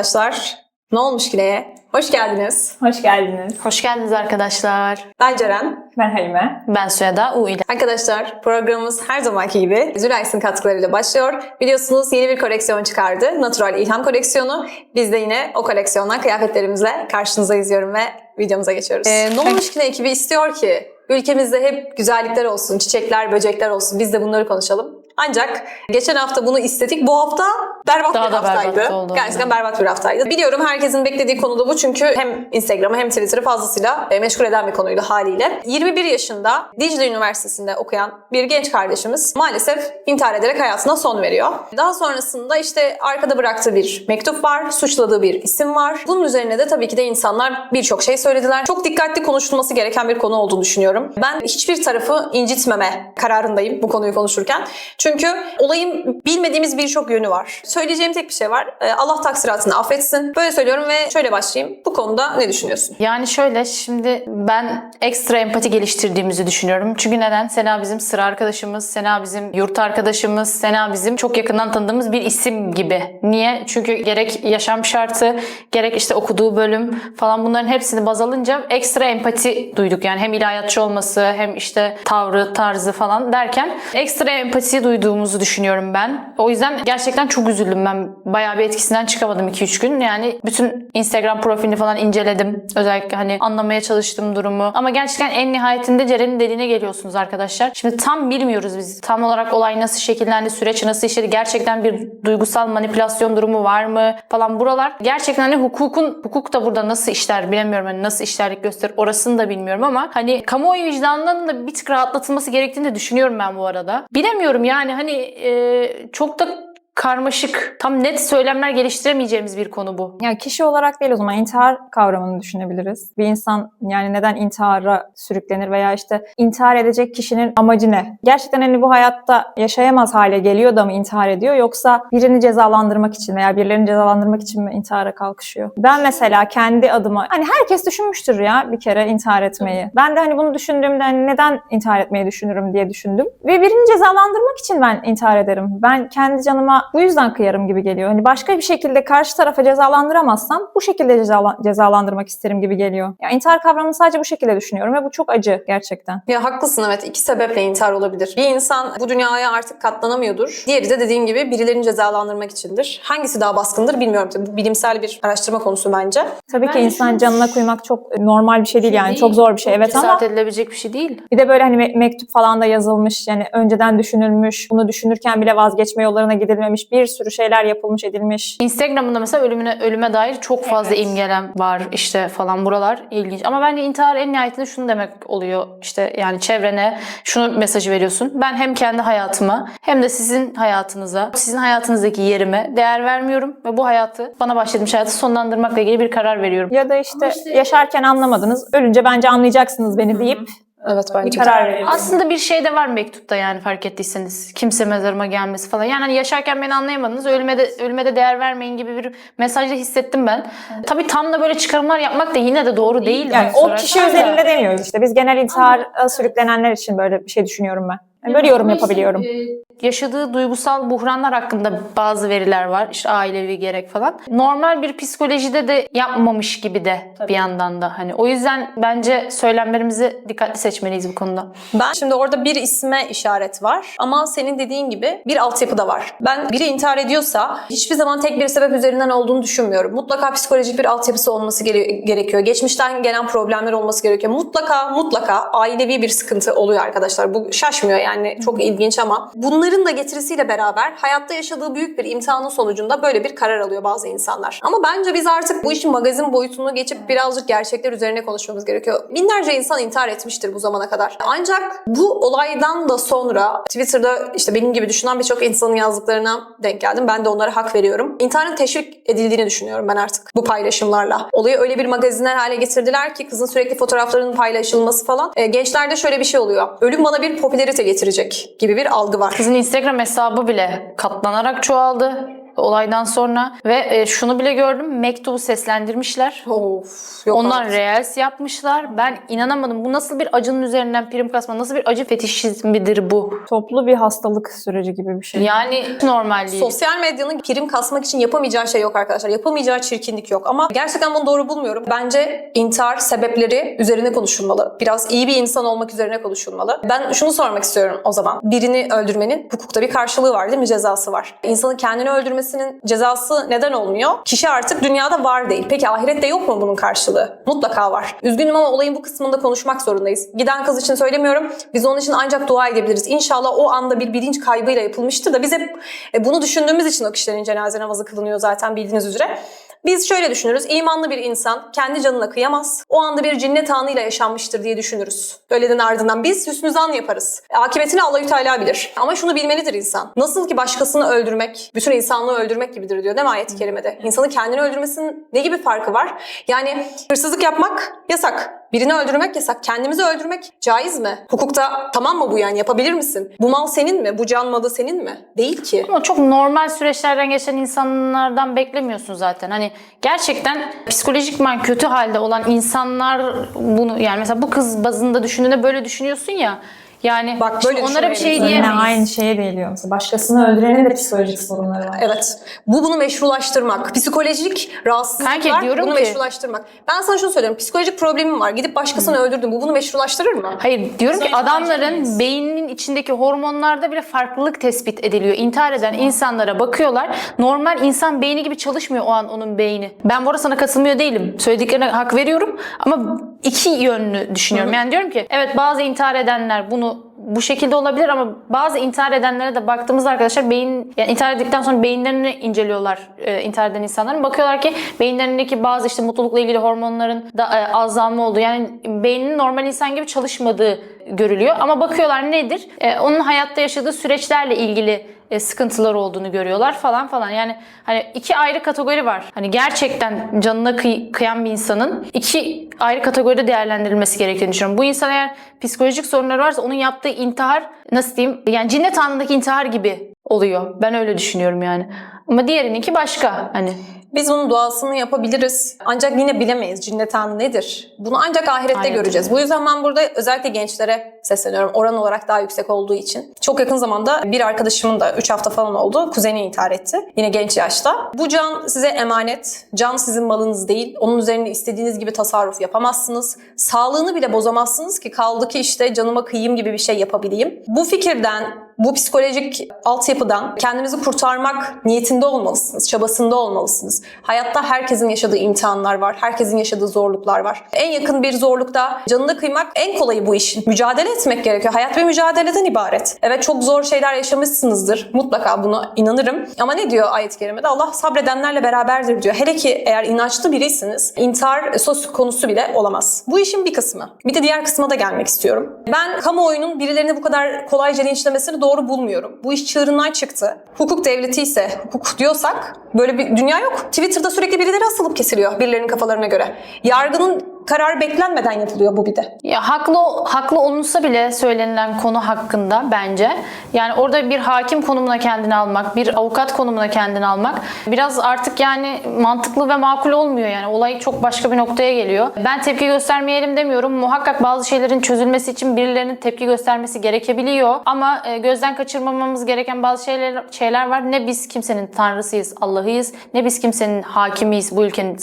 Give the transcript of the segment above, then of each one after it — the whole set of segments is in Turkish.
Arkadaşlar, ne olmuş Kile'ye? Hoş geldiniz. Hoş geldiniz. Hoş geldiniz arkadaşlar. Ben Ceren. Ben Halime. Ben Süheda U ile. Arkadaşlar programımız her zamanki gibi Zülays'ın katkılarıyla başlıyor. Biliyorsunuz yeni bir koleksiyon çıkardı. Natural İlham koleksiyonu. Biz de yine o koleksiyondan kıyafetlerimizle karşınıza izliyorum ve videomuza geçiyoruz. Ee, ne olmuş Kile ekibi istiyor ki ülkemizde hep güzellikler olsun, çiçekler, böcekler olsun. Biz de bunları konuşalım. Ancak geçen hafta bunu istedik. Bu hafta berbat Daha bir da berbat haftaydı. oldu. Gerçekten berbat bir haftaydı. Biliyorum herkesin beklediği konu da bu çünkü hem Instagram'ı hem Twitter'ı fazlasıyla e, meşgul eden bir konuydu haliyle. 21 yaşında Dicle Üniversitesi'nde okuyan bir genç kardeşimiz maalesef intihar ederek hayatına son veriyor. Daha sonrasında işte arkada bıraktığı bir mektup var, suçladığı bir isim var. Bunun üzerine de tabii ki de insanlar birçok şey söylediler. Çok dikkatli konuşulması gereken bir konu olduğunu düşünüyorum. Ben hiçbir tarafı incitmeme kararındayım bu konuyu konuşurken. Çünkü olayın bilmediğimiz birçok yönü var. Söyleyeceğim tek bir şey var. Ee, Allah taksiratını affetsin. Böyle söylüyorum ve şöyle başlayayım. Bu konuda ne düşünüyorsun? Yani şöyle şimdi ben ekstra empati geliştirdiğimizi düşünüyorum. Çünkü neden? Sena bizim sıra arkadaşımız, Sena bizim yurt arkadaşımız, Sena bizim çok yakından tanıdığımız bir isim gibi. Niye? Çünkü gerek yaşam şartı, gerek işte okuduğu bölüm falan bunların hepsini baz alınca ekstra empati duyduk. Yani hem ilahiyatçı olması hem işte tavrı, tarzı falan derken ekstra empati duyduğumuzu düşünüyorum ben. O yüzden gerçekten çok üzüldüm ben. Bayağı bir etkisinden çıkamadım 2-3 gün. Yani bütün Instagram profilini falan inceledim. Özellikle hani anlamaya çalıştım durumu. Ama gerçekten en nihayetinde Ceren'in dediğine geliyorsunuz arkadaşlar. Şimdi tam bilmiyoruz biz. Tam olarak olay nasıl şekillendi, süreç nasıl işledi. Gerçekten bir duygusal manipülasyon durumu var mı falan buralar. Gerçekten hani hukukun, hukuk da burada nasıl işler bilemiyorum. Hani nasıl işlerlik gösterir orasını da bilmiyorum ama hani kamuoyu vicdanının da bir tık rahatlatılması gerektiğini de düşünüyorum ben bu arada. Bilemiyorum yani hani e, çok da karmaşık, tam net söylemler geliştiremeyeceğimiz bir konu bu. Ya kişi olarak değil o zaman intihar kavramını düşünebiliriz. Bir insan yani neden intihara sürüklenir veya işte intihar edecek kişinin amacı ne? Gerçekten hani bu hayatta yaşayamaz hale geliyor da mı intihar ediyor yoksa birini cezalandırmak için veya birilerini cezalandırmak için mi intihara kalkışıyor? Ben mesela kendi adıma hani herkes düşünmüştür ya bir kere intihar etmeyi. Ben de hani bunu düşündüğümde hani neden intihar etmeyi düşünürüm diye düşündüm. Ve birini cezalandırmak için ben intihar ederim. Ben kendi canıma bu yüzden kıyarım gibi geliyor. Hani başka bir şekilde karşı tarafa cezalandıramazsam bu şekilde cezala- cezalandırmak isterim gibi geliyor. Ya intihar kavramını sadece bu şekilde düşünüyorum ve bu çok acı gerçekten. Ya haklısın evet iki sebeple intihar olabilir. Bir insan bu dünyaya artık katlanamıyordur. Diğeri de dediğin gibi birilerini cezalandırmak içindir. Hangisi daha baskındır bilmiyorum. Tabii bu bilimsel bir araştırma konusu bence. Tabii ki Bence insan canına kuymak çok normal bir şey değil yani çok zor bir şey evet ama edilebilecek bir şey değil. bir de böyle hani me- mektup falan da yazılmış yani önceden düşünülmüş bunu düşünürken bile vazgeçme yollarına gidilmemiş bir sürü şeyler yapılmış edilmiş. Instagram'da mesela ölümüne ölüme dair çok fazla imgelem var işte falan buralar ilginç. Ama bence intihar en nihayetinde şunu demek oluyor işte yani çevrene şunu mesajı veriyorsun. Ben hem kendi hayatıma hem de sizin hayatınıza, sizin hayatınızdaki yerime değer vermiyorum ve bu hayatı bana başladığım hayatı sonlandırmakla ilgili bir karar veriyorum. Ya da işte, yaşarken anlamadınız ölünce bence anlayacaksınız beni deyip Evet bir bence. de. karar veriyorsunuz. Aslında bir şey de var mektupta yani fark ettiyseniz. Kimse mezarıma gelmesi falan. Yani hani yaşarken beni anlayamadınız. Ölüme de, ölüme de değer vermeyin gibi bir mesajı hissettim ben. Tabii tam da böyle çıkarımlar yapmak da yine de doğru değil. Yani o kişi özelinde demiyoruz işte. Biz genel intihara sürüklenenler için böyle bir şey düşünüyorum ben. Yani böyle yorum yapabiliyorum. e, yaşadığı duygusal buhranlar hakkında bazı veriler var. İşte ailevi gerek falan. Normal bir psikolojide de yapmamış gibi de bir yandan da. Hani o yüzden bence söylemlerimizi dikkatli seçmeliyiz bu konuda. Ben şimdi orada bir isme işaret var ama senin dediğin gibi bir altyapı da var. Ben biri intihar ediyorsa hiçbir zaman tek bir sebep üzerinden olduğunu düşünmüyorum. Mutlaka psikolojik bir altyapısı olması gere- gerekiyor. Geçmişten gelen problemler olması gerekiyor. Mutlaka mutlaka ailevi bir sıkıntı oluyor arkadaşlar. Bu şaşmıyor yani çok ilginç ama bunların da getirisiyle beraber hayatta yaşadığı büyük bir imtihanın sonucunda böyle bir karar alıyor bazı insanlar. Ama bence biz artık bu işin magazin boyutunu geçip birazcık gerçekler üzerine konuşmamız gerekiyor. Binlerce insan intihar etmiştir bu zamana kadar. Ancak bu olaydan da sonra Twitter'da işte benim gibi düşünen birçok insanın yazdıklarına denk geldim. Ben de onlara hak veriyorum. İntiharın teşvik edildiğini düşünüyorum ben artık bu paylaşımlarla. Olayı öyle bir magazinler hale getirdiler ki kızın sürekli fotoğraflarının paylaşılması falan. E, gençlerde şöyle bir şey oluyor. Ölüm bana bir popülerite getirecek gibi bir algı var. Kızın Instagram hesabı bile katlanarak çoğaldı. Olaydan sonra ve e, şunu bile gördüm mektubu seslendirmişler. Of. Yok Onlar artık. reels yapmışlar. Ben inanamadım. Bu nasıl bir acının üzerinden prim kasma? Nasıl bir acı fetişizmidir bu? Toplu bir hastalık süreci gibi bir şey. Yani normal değil. Sosyal medyanın prim kasmak için yapamayacağı şey yok arkadaşlar. Yapamayacağı çirkinlik yok. Ama gerçekten bunu doğru bulmuyorum. Bence intihar sebepleri üzerine konuşulmalı. Biraz iyi bir insan olmak üzerine konuşulmalı. Ben şunu sormak istiyorum o zaman. Birini öldürmenin hukukta bir karşılığı var değil mi? Cezası var. İnsanın kendini öldürmesinin cezası neden olmuyor? Kişi artık dünyada var değil. Peki ahirette yok mu bunun karşılığı? Mutlaka var. Üzgünüm ama olayın bu kısmında konuşmak zorundayız. Giden kız için söylemiyorum. Biz onun için ancak dua edebiliriz. İnşallah o anda bir bilinç kaybıyla yapılmıştır da biz hep e, bunu düşündüğümüz için o kişilerin cenaze namazı kılınıyor zaten bildiğiniz üzere. Biz şöyle düşünürüz. İmanlı bir insan kendi canına kıyamaz. O anda bir cinnet anıyla yaşanmıştır diye düşünürüz. Öğleden ardından biz hüsnü zan yaparız. E, Akıbetini Allahü Teala bilir. Ama şunu bilmelidir insan. Nasıl ki başkasını öldürmek, bütün insanlığı öldürmek gibidir diyor değil mi ayet-i kerimede? İnsanın kendini öldürmesinin ne gibi farkı var? Yani hırsızlık yapmak yasak. Birini öldürmek yasak. Kendimizi öldürmek caiz mi? Hukukta tamam mı bu yani? Yapabilir misin? Bu mal senin mi? Bu can malı senin mi? Değil ki. Ama çok normal süreçlerden geçen insanlardan beklemiyorsun zaten. Hani gerçekten psikolojikman kötü halde olan insanlar bunu yani mesela bu kız bazında düşündüğünde böyle düşünüyorsun ya. Yani Bak, böyle onlara bir şey düşünmeyelim. Yine diyemeyiz. aynı şeye geliyor. Başkasını öldürenin de psikolojik sorunları var. Evet. Bu bunu meşrulaştırmak. Psikolojik rahatsızlıklar Kanka diyorum bunu ki- meşrulaştırmak. Ben sana şunu söylüyorum. Psikolojik problemim var. Gidip başkasını öldürdüm. Bu bunu meşrulaştırır mı? Hayır diyorum ki adamların beyninin içindeki hormonlarda bile farklılık tespit ediliyor. İntihar eden insanlara bakıyorlar. Normal insan beyni gibi çalışmıyor o an onun beyni. Ben bu arada sana katılmıyor değilim. Söylediklerine hak veriyorum ama iki yönlü düşünüyorum. Yani diyorum ki evet bazı intihar edenler bunu bu şekilde olabilir ama bazı intihar edenlere de baktığımızda arkadaşlar beyin yani intihar ettikten sonra beyinlerini inceliyorlar e, intihar eden insanların. Bakıyorlar ki beyinlerindeki bazı işte mutlulukla ilgili hormonların da e, azalma olduğu yani beyninin normal insan gibi çalışmadığı görülüyor. Ama bakıyorlar nedir? E, onun hayatta yaşadığı süreçlerle ilgili e, sıkıntılar olduğunu görüyorlar falan falan. Yani hani iki ayrı kategori var. Hani gerçekten canına kıy- kıyan bir insanın iki ayrı kategoride değerlendirilmesi gerektiğini düşünüyorum. Bu insan eğer psikolojik sorunları varsa onun yaptığı intihar nasıl diyeyim? Yani cinnet anındaki intihar gibi oluyor. Ben öyle düşünüyorum yani. Ama diğerininki başka hani. Biz bunun duasını yapabiliriz. Ancak yine bilemeyiz cinnet anı nedir. Bunu ancak ahirette Ahirette. göreceğiz. Bu yüzden ben burada özellikle gençlere sesleniyorum. Oran olarak daha yüksek olduğu için. Çok yakın zamanda bir arkadaşımın da 3 hafta falan oldu. Kuzeni intihar etti. Yine genç yaşta. Bu can size emanet. Can sizin malınız değil. Onun üzerine istediğiniz gibi tasarruf yapamazsınız. Sağlığını bile bozamazsınız ki kaldı ki işte canıma kıyayım gibi bir şey yapabileyim. Bu fikirden, bu psikolojik altyapıdan kendinizi kurtarmak niyetinde olmalısınız, çabasında olmalısınız. Hayatta herkesin yaşadığı imtihanlar var, herkesin yaşadığı zorluklar var. En yakın bir zorlukta canını kıymak en kolayı bu işin. Mücadele etmek gerekiyor. Hayat bir mücadeleden ibaret. Evet çok zor şeyler yaşamışsınızdır. Mutlaka buna inanırım. Ama ne diyor ayet-i kerimede? Allah sabredenlerle beraberdir diyor. Hele ki eğer inançlı biriyseniz intihar söz konusu bile olamaz. Bu işin bir kısmı. Bir de diğer kısma da gelmek istiyorum. Ben kamuoyunun birilerini bu kadar kolayca linçlemesini doğru bulmuyorum. Bu iş çığırından çıktı. Hukuk devleti ise hukuk diyorsak böyle bir dünya yok. Twitter'da sürekli birileri asılıp kesiliyor birilerinin kafalarına göre. Yargının kararı beklenmeden yapılıyor bu bir de. Ya haklı haklı olunsa bile söylenilen konu hakkında bence yani orada bir hakim konumuna kendini almak, bir avukat konumuna kendini almak biraz artık yani mantıklı ve makul olmuyor yani olay çok başka bir noktaya geliyor. Ben tepki göstermeyelim demiyorum. Muhakkak bazı şeylerin çözülmesi için birilerinin tepki göstermesi gerekebiliyor ama e, gözden kaçırmamamız gereken bazı şeyler şeyler var. Ne biz kimsenin tanrısıyız, Allah'ıyız, ne biz kimsenin hakimiyiz, bu ülkenin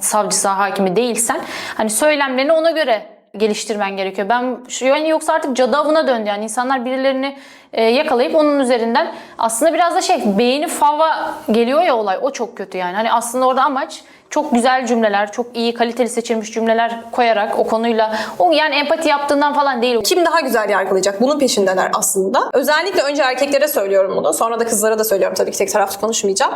savcısı, hakimi değilsen hani söylemlerini ona göre geliştirmen gerekiyor. Ben yani yoksa artık cadı döndü yani insanlar birilerini yakalayıp onun üzerinden aslında biraz da şey beyni fava geliyor ya olay o çok kötü yani. Hani aslında orada amaç çok güzel cümleler, çok iyi kaliteli seçilmiş cümleler koyarak o konuyla o yani empati yaptığından falan değil. Kim daha güzel yargılayacak? Bunun peşindeler aslında. Özellikle önce erkeklere söylüyorum bunu. Sonra da kızlara da söylüyorum tabii ki tek taraflı konuşmayacağım.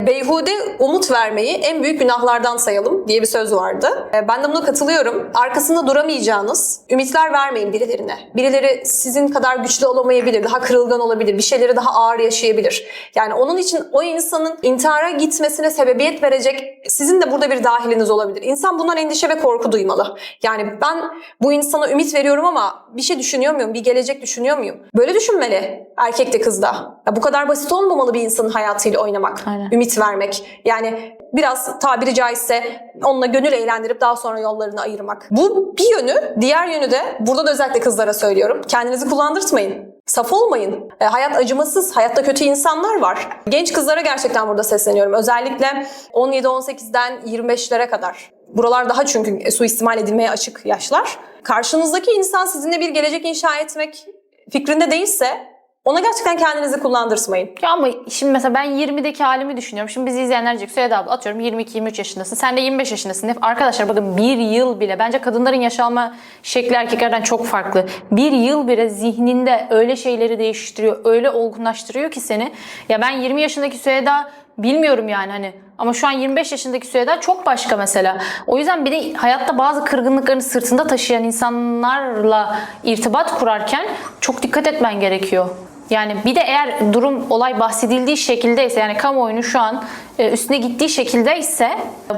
Beyhude umut vermeyi en büyük günahlardan sayalım diye bir söz vardı. E, Ben de buna katılıyorum. Arkasında duramayacağınız ümitler vermeyin birilerine. Birileri sizin kadar güçlü olamayabilir, daha kırılgan olabilir, bir şeyleri daha ağır yaşayabilir. Yani onun için o insanın intihara gitmesine sebebiyet verecek sizi Sizin de burada bir dahiliniz olabilir. İnsan bundan endişe ve korku duymalı. Yani ben bu insana ümit veriyorum ama bir şey düşünüyor muyum? Bir gelecek düşünüyor muyum? Böyle düşünmeli erkek de kız da. Ya bu kadar basit olmamalı bir insanın hayatıyla oynamak. Aynen. Ümit vermek. Yani biraz tabiri caizse onunla gönül eğlendirip daha sonra yollarını ayırmak. Bu bir yönü. Diğer yönü de burada da özellikle kızlara söylüyorum. Kendinizi kullandırtmayın. Saf olmayın. E, hayat acımasız. Hayatta kötü insanlar var. Genç kızlara gerçekten burada sesleniyorum. Özellikle 17-18'den 25'lere kadar. Buralar daha çünkü suistimal edilmeye açık yaşlar. Karşınızdaki insan sizinle bir gelecek inşa etmek fikrinde değilse ona gerçekten kendinizi kullandırtmayın. Ya ama şimdi mesela ben 20'deki halimi düşünüyorum. Şimdi bizi izleyenler diyecek Süheyda abla atıyorum 22-23 yaşındasın. Sen de 25 yaşındasın. Arkadaşlar bakın bir yıl bile bence kadınların yaşalma şekli erkeklerden çok farklı. Bir yıl bile zihninde öyle şeyleri değiştiriyor. Öyle olgunlaştırıyor ki seni. Ya ben 20 yaşındaki Süheyda bilmiyorum yani hani. Ama şu an 25 yaşındaki Süheyda çok başka mesela. O yüzden bir de hayatta bazı kırgınlıklarını sırtında taşıyan insanlarla irtibat kurarken çok dikkat etmen gerekiyor. Yani bir de eğer durum olay bahsedildiği şekildeyse yani kamuoyunun şu an e, üstüne gittiği şekildeyse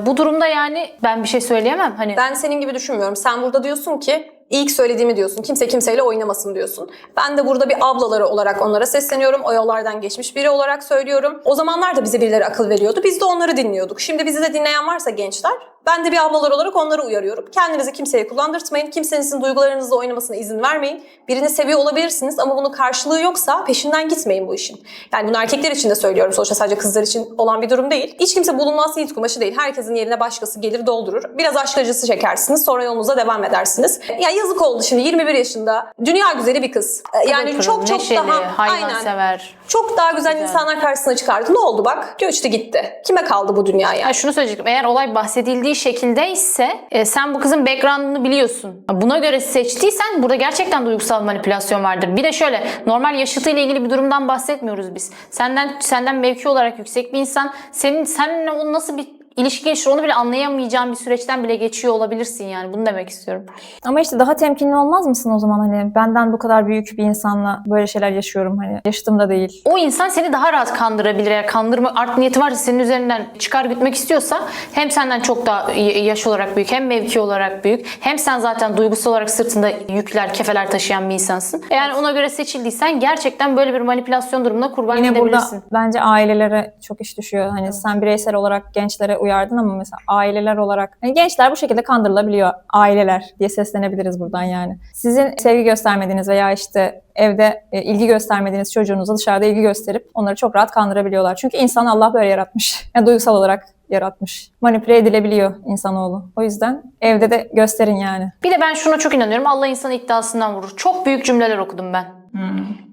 bu durumda yani ben bir şey söyleyemem. Hani Ben senin gibi düşünmüyorum. Sen burada diyorsun ki ilk söylediğimi diyorsun. Kimse kimseyle oynamasın diyorsun. Ben de burada bir ablaları olarak onlara sesleniyorum. O yollardan geçmiş biri olarak söylüyorum. O zamanlar da bize birileri akıl veriyordu. Biz de onları dinliyorduk. Şimdi bizi de dinleyen varsa gençler ben de bir ablalar olarak onları uyarıyorum. Kendinizi kimseye kullandırtmayın. Kimsenin sizin duygularınızla oynamasına izin vermeyin. Birini seviyor olabilirsiniz ama bunun karşılığı yoksa peşinden gitmeyin bu işin. Yani bunu erkekler için de söylüyorum. Sonuçta sadece kızlar için olan bir durum değil. Hiç kimse bulunmaz yiğit kumaşı değil. Herkesin yerine başkası gelir doldurur. Biraz aşk acısı çekersiniz. Sonra yolunuza devam edersiniz. Ya yazık oldu şimdi 21 yaşında. Dünya güzeli bir kız. Yani Kıvır çok çok neşeli, daha hayvansever. çok daha güzel, insanlar karşısına çıkardı. Ne oldu bak? Göçtü gitti. Kime kaldı bu dünya yani? Ha, şunu söyleyecektim. Eğer olay bahsedildiği şekildeyse e, sen bu kızın background'ını biliyorsun. Buna göre seçtiysen burada gerçekten duygusal manipülasyon vardır. Bir de şöyle normal yaşıtıyla ilgili bir durumdan bahsetmiyoruz biz. Senden senden mevki olarak yüksek bir insan senin seninle o nasıl bir ilişki geçirir onu bile anlayamayacağın bir süreçten bile geçiyor olabilirsin yani. Bunu demek istiyorum. Ama işte daha temkinli olmaz mısın o zaman hani benden bu kadar büyük bir insanla böyle şeyler yaşıyorum hani yaşıtım da değil. O insan seni daha rahat kandırabilir. Eğer kandırma art niyeti varsa senin üzerinden çıkar gütmek istiyorsa hem senden çok daha yaş olarak büyük hem mevki olarak büyük hem sen zaten duygusal olarak sırtında yükler, kefeler taşıyan bir insansın. Eğer ona göre seçildiysen gerçekten böyle bir manipülasyon durumuna kurban Yine burada gidebilirsin. bence ailelere çok iş düşüyor. Hani sen bireysel olarak gençlere uyardın ama mesela aileler olarak hani gençler bu şekilde kandırılabiliyor. Aileler diye seslenebiliriz buradan yani. Sizin sevgi göstermediğiniz veya işte evde e, ilgi göstermediğiniz çocuğunuza dışarıda ilgi gösterip onları çok rahat kandırabiliyorlar. Çünkü insan Allah böyle yaratmış. Yani duygusal olarak yaratmış. Manipüle edilebiliyor insanoğlu. O yüzden evde de gösterin yani. Bir de ben şuna çok inanıyorum. Allah insanı iddiasından vurur. Çok büyük cümleler okudum ben.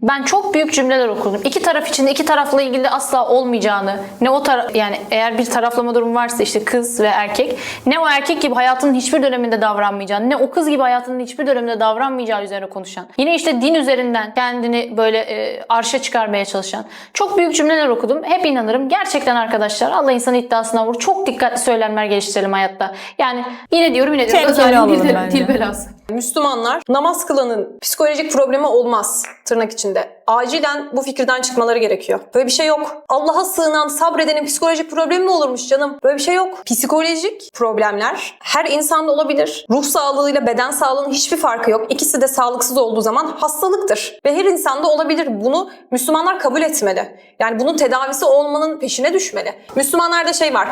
Ben çok büyük cümleler okudum. İki taraf içinde iki tarafla ilgili asla olmayacağını, ne o taraf yani eğer bir taraflama durumu varsa işte kız ve erkek, ne o erkek gibi hayatının hiçbir döneminde davranmayacağını, ne o kız gibi hayatının hiçbir döneminde davranmayacağı üzerine konuşan. Yine işte din üzerinden kendini böyle e, arşa çıkarmaya çalışan. Çok büyük cümleler okudum. Hep inanırım. Gerçekten arkadaşlar Allah insanı iddiasına vurur. Çok dikkatli söylemler geliştirelim hayatta. Yani yine diyorum yine diyorum. Tehlikeli Özel olalım dil, belası. Müslümanlar namaz kılanın psikolojik problemi olmaz tırnak içinde. Acilen bu fikirden çıkmaları gerekiyor. Böyle bir şey yok. Allah'a sığınan, sabredenin psikolojik problemi mi olurmuş canım? Böyle bir şey yok. Psikolojik problemler her insanda olabilir. Ruh sağlığıyla beden sağlığının hiçbir farkı yok. İkisi de sağlıksız olduğu zaman hastalıktır. Ve her insanda olabilir. Bunu Müslümanlar kabul etmeli. Yani bunun tedavisi olmanın peşine düşmeli. Müslümanlarda şey var.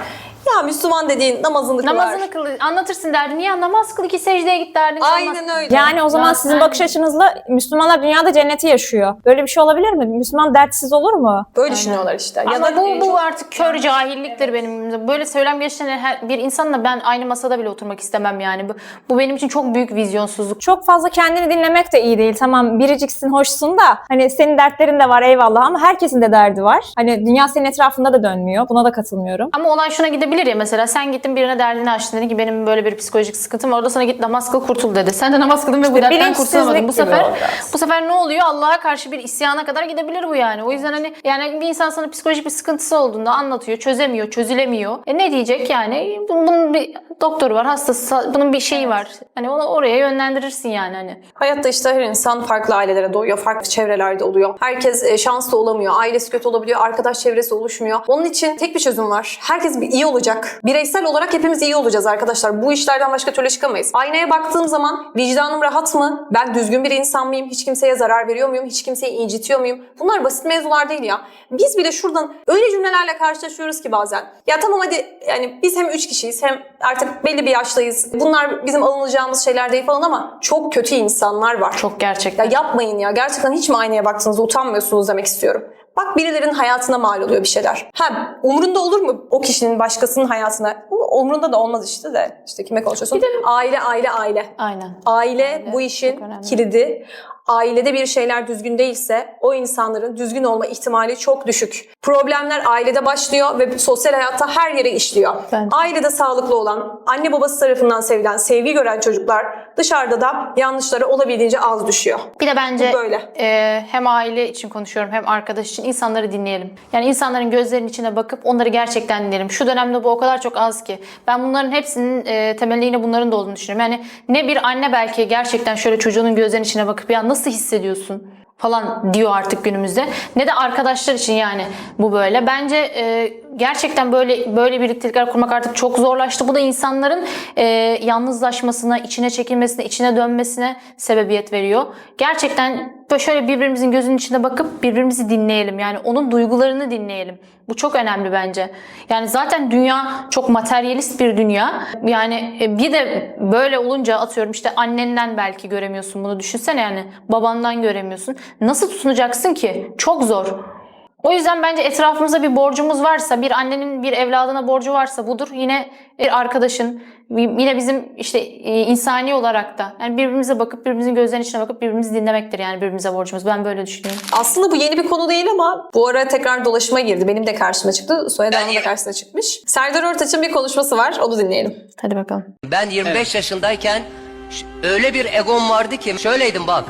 Ya Müslüman dediğin namazını kılar. Namazını kıl, anlatırsın derdin. Ya namaz kıl iki secdeye git derdin. Aynen öyle. Yani o zaman Ya sizin bakış açınızla Müslümanlar dünyada cenneti yaşıyor. Böyle bir şey olabilir mi? Müslüman dertsiz olur mu? Böyle düşünüyorlar işte. Ama ya da bu, bu artık kör cahilliktir benim. Böyle söylem geçen her- bir insanla ben aynı masada bile oturmak istemem yani. Bu, bu benim için çok büyük vizyonsuzluk. Çok fazla kendini dinlemek de iyi değil. Tamam biriciksin, hoşsun da hani senin dertlerin de var eyvallah ama herkesin de derdi var. Hani dünya senin etrafında da dönmüyor. Buna da katılmıyorum. Ama olay şuna gidebilir ya mesela sen gittin birine derdini açtın dedi ki benim böyle bir psikolojik sıkıntım var. O da sana git namaz kıl kurtul dedi. Sen de namaz kıldın ve bu dertten kurtulamadın. Bu sefer bu sefer ne oluyor? Allah'a karşı bir isyan isyana kadar gidebilir bu yani. O yüzden hani yani bir insan sana psikolojik bir sıkıntısı olduğunda anlatıyor, çözemiyor, çözülemiyor. E ne diyecek yani? Bunun, bunun bir doktoru var, hastası, bunun bir şeyi var. Hani onu oraya yönlendirirsin yani hani. Hayatta işte her insan farklı ailelere doğuyor, farklı çevrelerde oluyor. Herkes e, şanslı olamıyor, ailesi kötü olabiliyor, arkadaş çevresi oluşmuyor. Onun için tek bir çözüm var. Herkes bir iyi olacak. Bireysel olarak hepimiz iyi olacağız arkadaşlar. Bu işlerden başka türlü çıkamayız. Aynaya baktığım zaman vicdanım rahat mı? Ben düzgün bir insan mıyım? Hiç kimseye zarar veriyor muyum? Hiç kimseyi incitiyor muyum? Bunlar basit mevzular değil ya. Biz bile şuradan öyle cümlelerle karşılaşıyoruz ki bazen. Ya tamam hadi yani biz hem üç kişiyiz hem artık belli bir yaştayız. Bunlar bizim alınacağımız şeyler değil falan ama çok kötü insanlar var. Çok gerçekten. Ya yapmayın ya. Gerçekten hiç mi aynaya baktığınızda utanmıyorsunuz demek istiyorum. Bak birilerinin hayatına mal oluyor bir şeyler. Ha umrunda olur mu o kişinin başkasının hayatına? Bu Umrunda da olmaz işte de. İşte kime konuşuyorsun? Aile, aile, aile. Aynen. Aile bu çok işin kilidi. Ailede bir şeyler düzgün değilse o insanların düzgün olma ihtimali çok düşük. Problemler ailede başlıyor ve sosyal hayatta her yere işliyor. Bence. Ailede sağlıklı olan, anne babası tarafından sevilen, sevgi gören çocuklar dışarıda da yanlışlara olabildiğince az düşüyor. Bir de bence Bu böyle. e, hem aile için konuşuyorum hem arkadaş için insanları dinleyelim. Yani insanların gözlerinin içine bakıp onları gerçekten dinleyelim. Şu dönemde bu o kadar çok az ki. Ben bunların hepsinin e, temelinde yine bunların da olduğunu düşünüyorum. Yani ne bir anne belki gerçekten şöyle çocuğunun gözlerinin içine bakıp ya nasıl hissediyorsun? falan diyor artık günümüzde. Ne de arkadaşlar için yani bu böyle. Bence e, gerçekten böyle böyle birliktelikler kurmak artık çok zorlaştı. Bu da insanların e, yalnızlaşmasına, içine çekilmesine, içine dönmesine sebebiyet veriyor. Gerçekten şöyle birbirimizin gözünün içine bakıp birbirimizi dinleyelim. Yani onun duygularını dinleyelim. Bu çok önemli bence. Yani zaten dünya çok materyalist bir dünya. Yani e, bir de böyle olunca atıyorum işte annenden belki göremiyorsun bunu düşünsene yani babandan göremiyorsun. Nasıl tutunacaksın ki? Çok zor. O yüzden bence etrafımızda bir borcumuz varsa, bir annenin bir evladına borcu varsa budur. Yine bir arkadaşın, yine bizim işte e, insani olarak da yani birbirimize bakıp birbirimizin gözlerinin içine bakıp birbirimizi dinlemektir yani birbirimize borcumuz. Ben böyle düşünüyorum. Aslında bu yeni bir konu değil ama bu ara tekrar dolaşıma girdi. Benim de karşıma çıktı. Soyad Hanım'ın da karşısına çıkmış. Serdar Ortaç'ın bir konuşması var. Onu dinleyelim. Hadi bakalım. Ben 25 yaşındayken ş- öyle bir egom vardı ki şöyleydim bak.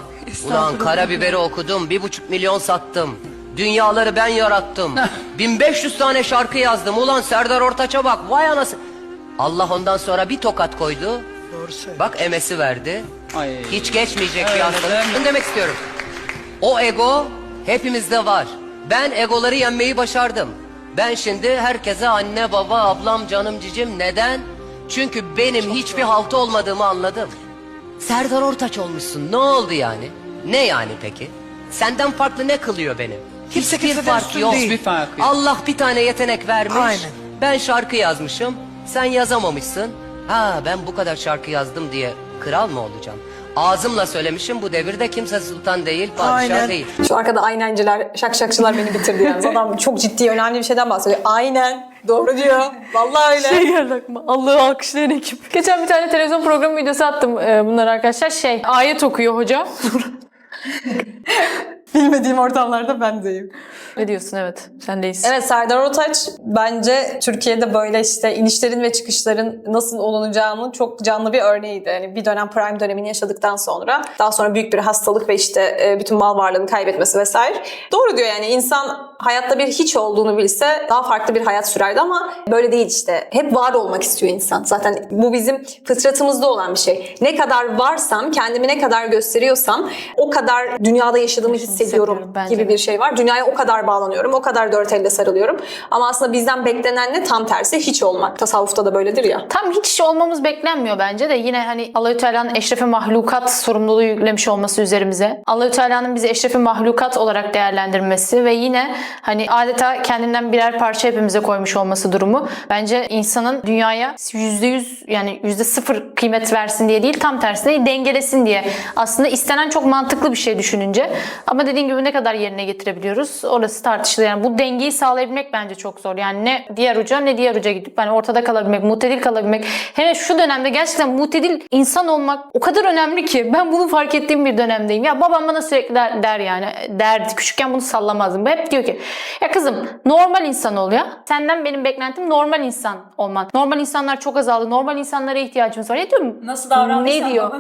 Ulan karabiberi okudum, bir buçuk milyon sattım. Dünyaları ben yarattım. 1500 tane şarkı yazdım. Ulan Serdar Ortaç'a bak vay anası. Allah ondan sonra bir tokat koydu. Doğru. Bak emesi verdi. Ay. Hiç geçmeyecek bir Öyle hastalık. Bunu demek istiyorum. O ego hepimizde var. Ben egoları yenmeyi başardım. Ben şimdi herkese anne, baba, ablam, canım, cicim. Neden? Çünkü benim hiçbir haltı olmadığımı anladım. Serdar Ortaç olmuşsun. Ne oldu yani? Ne yani peki? Senden farklı ne kılıyor benim? Kimse Hiçbir kimseden fark üstün yok. değil. Hiçbir fark yok. Allah bir tane yetenek vermiş. Aynen. Ben şarkı yazmışım. Sen yazamamışsın. Ha ben bu kadar şarkı yazdım diye kral mı olacağım? Ağzımla söylemişim bu devirde kimse sultan değil, padişah Aynen. değil. Şu arkada aynenciler, şakşakçılar beni bitirdi yalnız. Adam çok ciddi, önemli bir şeyden bahsediyor. Aynen. Doğru diyor. Vallahi öyle. Şey geldi aklıma. Allah'ı alkışlayan ekip. Geçen bir tane televizyon programı videosu attım e, bunlar arkadaşlar. Şey ayet okuyor hoca. Bilmediğim ortamlarda ben deyim. ne diyorsun evet. Sendeyiz. Evet Serdar Ortaç bence Türkiye'de böyle işte inişlerin ve çıkışların nasıl olunacağının çok canlı bir örneğiydi. Yani bir dönem prime dönemini yaşadıktan sonra daha sonra büyük bir hastalık ve işte e, bütün mal varlığını kaybetmesi vesaire. Doğru diyor yani insan hayatta bir hiç olduğunu bilse daha farklı bir hayat sürerdi ama böyle değil işte. Hep var olmak istiyor insan. Zaten bu bizim fıtratımızda olan bir şey. Ne kadar varsam, kendimi ne kadar gösteriyorsam o kadar dünyada yaşadığımı hissediyorum hissediyorum bence gibi de. bir şey var. Dünyaya o kadar bağlanıyorum, o kadar dört elle sarılıyorum. Ama aslında bizden beklenen ne tam tersi hiç olmak. Tasavvufta da böyledir ya. Tam hiç olmamız beklenmiyor bence de yine hani Allahü Teala'nın eşrefi mahlukat sorumluluğu yüklemiş olması üzerimize. Allahü Teala'nın bizi eşrefi mahlukat olarak değerlendirmesi ve yine hani adeta kendinden birer parça hepimize koymuş olması durumu. Bence insanın dünyaya %100 yani %0 kıymet versin diye değil tam tersine dengelesin diye. Aslında istenen çok mantıklı bir şey düşününce. Ama dediğim gibi ne kadar yerine getirebiliyoruz orası tartışılır. Yani bu dengeyi sağlayabilmek bence çok zor. Yani ne diğer uca ne diğer uca gidip hani ortada kalabilmek, mutedil kalabilmek. Hele şu dönemde gerçekten mutedil insan olmak o kadar önemli ki ben bunu fark ettiğim bir dönemdeyim. Ya babam bana sürekli der, der yani derdi. Küçükken bunu sallamazdım. Hep diyor ki ya kızım normal insan ol ya. Senden benim beklentim normal insan olman. Normal insanlar çok azaldı. Normal insanlara ihtiyacımız var. Ya diyorum Nasıl ne diyor?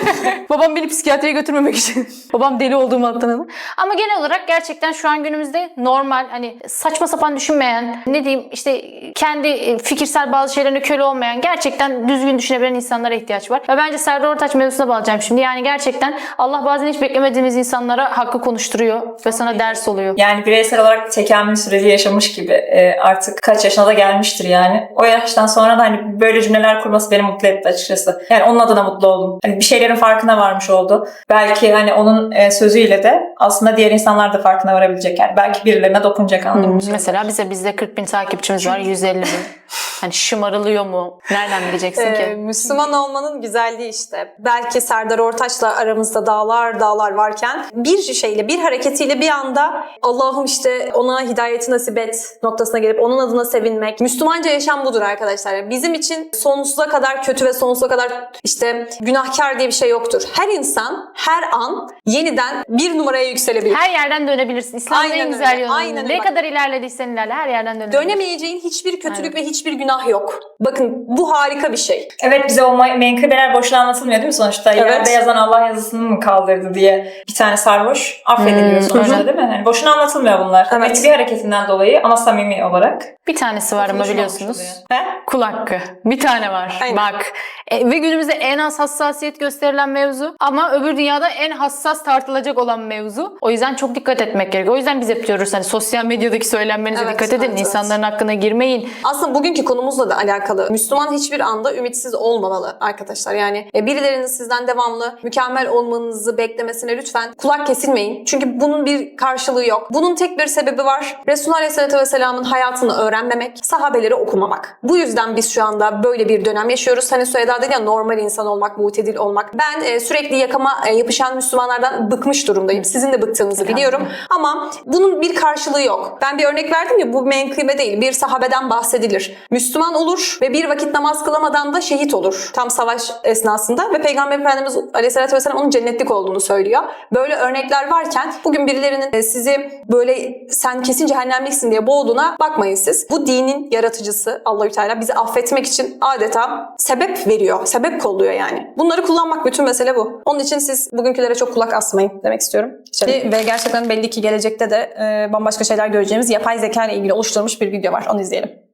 Babam beni psikiyatriye götürmemek için. Babam deli olduğumu atladı. Ama genel olarak gerçekten şu an günümüzde normal hani saçma sapan düşünmeyen ne diyeyim işte kendi e, fikirsel bazı şeylerine köle olmayan gerçekten düzgün düşünebilen insanlara ihtiyaç var. Ve bence Serdar Ortaç mevzusuna bağlayacağım şimdi. Yani gerçekten Allah bazen hiç beklemediğimiz insanlara hakkı konuşturuyor ve sana ders oluyor. Yani bireysel olarak tekamül süreci yaşamış gibi e, artık kaç yaşına da gelmiştir yani. O yaştan sonra da hani böyle cümleler kurması beni mutlu etti açıkçası. Yani onun adına mutlu oldum. Hani bir şeylerin farkına varmış oldu. Belki hani onun e, sözüyle de aslında diğer insanlar da farkına varabilecek. Yani belki birilerine dokunacak anladın mı? Mesela bize bizde 40 bin takipçimiz var 150 bin. Hani şımarılıyor mu? Nereden bileceksin Ee, ki? Müslüman olmanın güzelliği işte. Belki Serdar Ortaç'la aramızda dağlar dağlar varken bir şeyle, bir hareketiyle bir anda Allah'ım işte ona hidayeti nasip et noktasına gelip onun adına sevinmek. Müslümanca yaşam budur arkadaşlar. Yani bizim için sonsuza kadar kötü ve sonsuza kadar işte günahkar diye bir şey yoktur. Her insan her an yeniden bir numaraya yükselebilir. Her yerden dönebilirsin. İslam'ın Aynen en güzel yolu. aynen öyle. Ne kadar ilerlediysen ilerle her yerden dönebilirsin. Dönemeyeceğin hiçbir kötülük ve hiçbir günah yok. Bakın bu harika bir şey. Evet bize o menkıbeler boşuna anlatılmıyor değil mi sonuçta? Evet. Yerde yazan Allah yazısını mı kaldırdı diye bir tane sarhoş affediliyor Hmm, sonuçta değil mi? Yani boşuna anlatılmıyor bunlar. Evet. Bir hareketinden dolayı ama samimi olarak. Bir tanesi var ama biliyorsunuz. He? Kul hakkı. Bir tane var. Aynen. Bak. E, ve günümüzde en az hassasiyet gösterilen mevzu ama öbür dünyada en hassas tartılacak olan mevzu. O yüzden çok dikkat etmek gerekiyor. O yüzden biz hep diyoruz hani sosyal medyadaki söylenmenize Evet, dikkat edin. evet, evet. İnsanların hakkına girmeyin. Aslında bugünkü konumuzla da alakalı. Müslüman hiçbir anda ümitsiz olmamalı arkadaşlar. Yani e, birilerinin sizden devamlı mükemmel olmanızı beklemesine lütfen kulak kesilmeyin. Çünkü bunun bir karşılığı yok. Bunun tek bir sebebi var. Resulullah Aleyhisselatü Vesselam'ın hayatını öğrenmemek, sahabeleri okumamak. Bu yüzden biz şu anda böyle bir dönem yaşıyoruz. Hani Süheda dedi ya normal insan olmak, mutedil olmak. Ben e, sürekli yakama e, yapışan Müslümanlardan bıkmış durumdayım. Sizin de bıktığınızı biliyorum. Ama bunun bir karşılığı yok. Ben bir örnek verdim ya bu menkıbe değil. Bir sahabeden bahsedilir. Müslüman olur ve bir vakit namaz kılamadan da şehit olur. Tam savaş esnasında ve Peygamber Efendimiz Aleyhisselatü Vesselam onun cennetlik olduğunu söylüyor. Böyle örnekler varken bugün birilerinin e, sizi böyle sen kesin cehennemliksin diye boğduğuna bakmayın siz. Bu dinin yaratıcısı Allahü Teala bizi affetmek için adeta sebep veriyor. Sebep kolluyor yani. Bunları kullanmak bütün mesele bu. Onun için siz bugünkülere çok kulak asmayın demek istiyorum. Ve gerçekten belli ki gelecekte de e, bambaşka şeyler göreceğimiz yapay zeka ile ilgili oluşturulmuş bir video var. Onu izleyelim.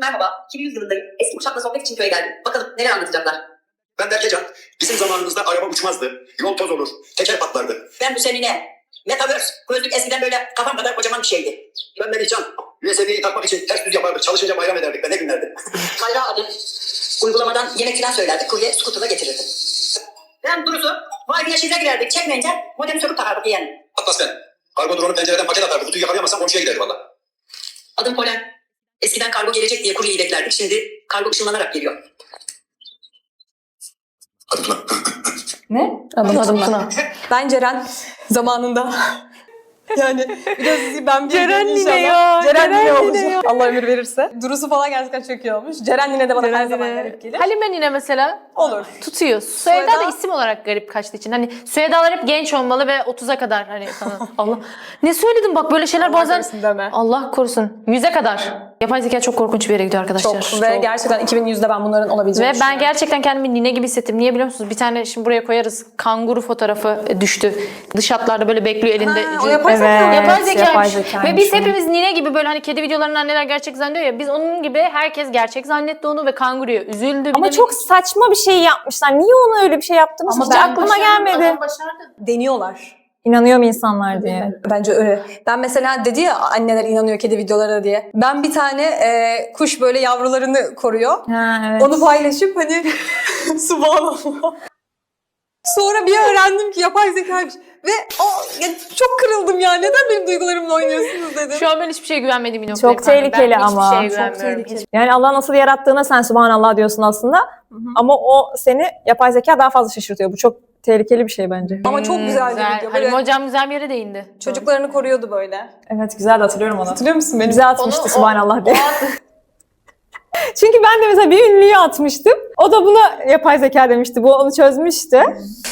Merhaba, 2000 yılındayım. Eski kuşakla sohbet için köye geldim. Bakalım neler anlatacaklar. Ben Berkecan. Bizim zamanımızda araba uçmazdı. Yol toz olur. Teker patlardı. Ben Hüseyin'e. Metaverse, gözlük eskiden böyle kafam kadar kocaman bir şeydi. Ben Melihcan. USB'yi takmak için ters düz yapardık. Çalışınca bayram ederdik. Ben ne günlerdi. Kayra adım. Uygulamadan yemek falan söylerdik. Kurye skuterla getirirdi. Ben Durusu, Wi-Fi'ye şifre girerdik. Çekmeyince modemi söküp takardık yani. Atlas ben. Kargo drone'u pencereden paket atardı. Kutuyu yakalayamazsam komşuya giderdi valla. Adım Polen. Eskiden kargo gelecek diye kuryeyi beklerdik. Şimdi kargo ışınlanarak geliyor. Ne? Adım adımla. Ben Ceren zamanında. yani biraz ben bir Ceren inşallah- ya, Ceren, Ceren olacak. ya. Allah ömür verirse. Durusu falan gerçekten çok iyi olmuş. Ceren yine de bana her zaman garip gelir. Halime Nine mesela Olur. tutuyor. Süheda da Süheda- isim olarak garip kaçtığı için. Hani Süheda'lar hep genç olmalı ve 30'a kadar hani sana Allah. Ne söyledim bak böyle şeyler Allah bazen korusun deme. Allah korusun. Yüze kadar. Yapay zeka çok korkunç bir yere gidiyor arkadaşlar. Çok. Ve gerçekten 2100'de ben bunların olabileceğini Ve ben gerçekten kendimi nine gibi hissettim. Niye biliyor musunuz? Bir tane şimdi buraya koyarız. Kanguru fotoğrafı e, düştü. Dış hatlarda böyle bekliyor elinde. Ha, o yapay zeka. Evet, Yapay zekaymış. yapay zekaymış Ve biz hepimiz nine gibi böyle hani kedi videolarını anneler gerçek zannediyor ya. Biz onun gibi herkes gerçek zannetti onu ve kanguruya üzüldü. Ama çok saçma bir şey yapmışlar. Niye ona öyle bir şey yaptınız? Ama Hiç aklıma gelmedi. Deniyorlar. İnanıyor mu insanlar diye. Bence öyle. Ben mesela dedi ya anneler inanıyor kedi videolara diye. Ben bir tane e, kuş böyle yavrularını koruyor. Ha, evet. Onu paylaşıp hani subhanallah. Sonra bir öğrendim ki yapay zekaymış. Ve o ya çok kırıldım ya. Neden benim duygularımla oynuyorsunuz dedim. Şu an ben hiçbir şeye güvenmediğim bir noktaya Çok tehlikeli ben ama. Hiçbir şeye Çok güvenmiyorum. tehlikeli. Yani Allah nasıl yarattığına sen subhanallah diyorsun aslında. Ama o seni yapay zeka daha fazla şaşırtıyor. Bu çok tehlikeli bir şey bence. Ama çok Hmm, güzel bir video. Böyle Halime hocam güzel bir yere değindi. çocuklarını koruyordu böyle. Evet güzel de hatırlıyorum onu. Hatırlıyor musun beni? Bize atmıştı Onu- o- subhanallah diye. Çünkü ben de mesela bir ünlüyü atmıştım. O da buna yapay zeka demişti. Bu onu çözmüştü.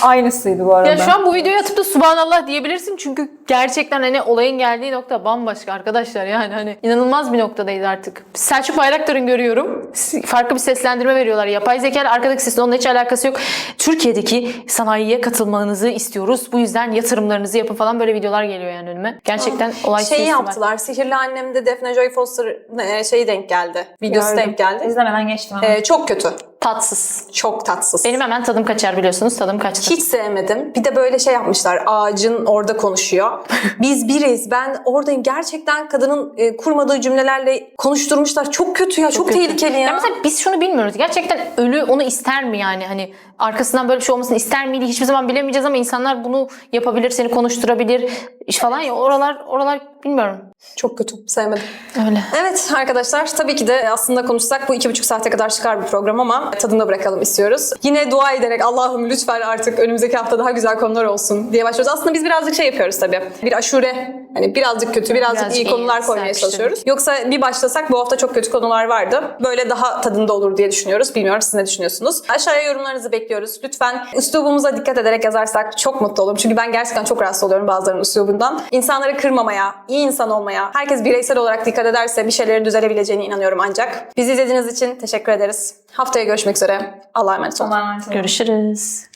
Aynısıydı bu arada. Ya şu an bu videoyu atıp da subhanallah diyebilirsin çünkü gerçekten hani olayın geldiği nokta bambaşka arkadaşlar yani hani inanılmaz bir noktadayız artık. Selçuk Bayraktar'ın görüyorum. Farklı bir seslendirme veriyorlar. Yapay zeka arkadaki sesin onunla hiç alakası yok. Türkiye'deki sanayiye katılmanızı istiyoruz. Bu yüzden yatırımlarınızı yapın falan böyle videolar geliyor yani önüme. Gerçekten olay Şeyi suistimal. yaptılar. Sihirli Annem'de Daphne Joy Foster e, şeyi denk geldi. Videosu Gördüm. denk geldi. İzlemeden geçtim ama. E, çok kötü. Tatsız. Çok tatsız. Benim hemen tadım kaçar biliyorsunuz. Tadım kaçtı. Hiç sevmedim. Bir de böyle şey yapmışlar. Ağacın orada konuşuyor. Biz biriz. Ben oradayım. Gerçekten kadının e, kurmadığı cümlelerle konuşturmuşlar. Çok kötü ya. Çok, kötü. tehlikeli ya. Ya mesela biz şunu bilmiyoruz. Gerçekten ölü onu ister mi yani? Hani arkasından böyle bir şey olmasını ister miydi? Hiçbir zaman bilemeyeceğiz ama insanlar bunu yapabilir, seni konuşturabilir iş falan ya. Oralar oralar bilmiyorum. Çok kötü. Sevmedim. Öyle. Evet arkadaşlar tabii ki de aslında konuşsak bu iki buçuk saate kadar çıkar bir program ama tadında bırakalım istiyoruz. Yine dua ederek Allah'ım lütfen artık önümüzdeki hafta daha güzel konular olsun diye başlıyoruz. Aslında biz birazcık şey yapıyoruz tabii. Bir aşure hani birazcık kötü birazcık, Birazcık iyi iyi, konular koymaya serpiştirdik. çalışıyoruz. Yoksa bir başlasak bu hafta çok kötü konular vardı. Böyle daha tadında olur diye düşünüyoruz. Bilmiyorum siz ne düşünüyorsunuz? Aşağıya yorumlarınızı bekliyoruz. Lütfen üslubumuza dikkat ederek yazarsak çok mutlu olurum. Çünkü ben gerçekten çok rahatsız oluyorum bazılarının üslubundan. İnsanları kırmamaya, iyi insan olmaya, herkes bireysel olarak dikkat ederse bir şeylerin düzelebileceğine inanıyorum ancak. Bizi izlediğiniz için teşekkür ederiz. Haftaya görüşmek üzere. Allah'a emanet olun. Allah'a emanet olun. Görüşürüz.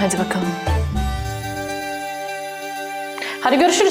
Hadi bakalım. Hadi görüşürüz.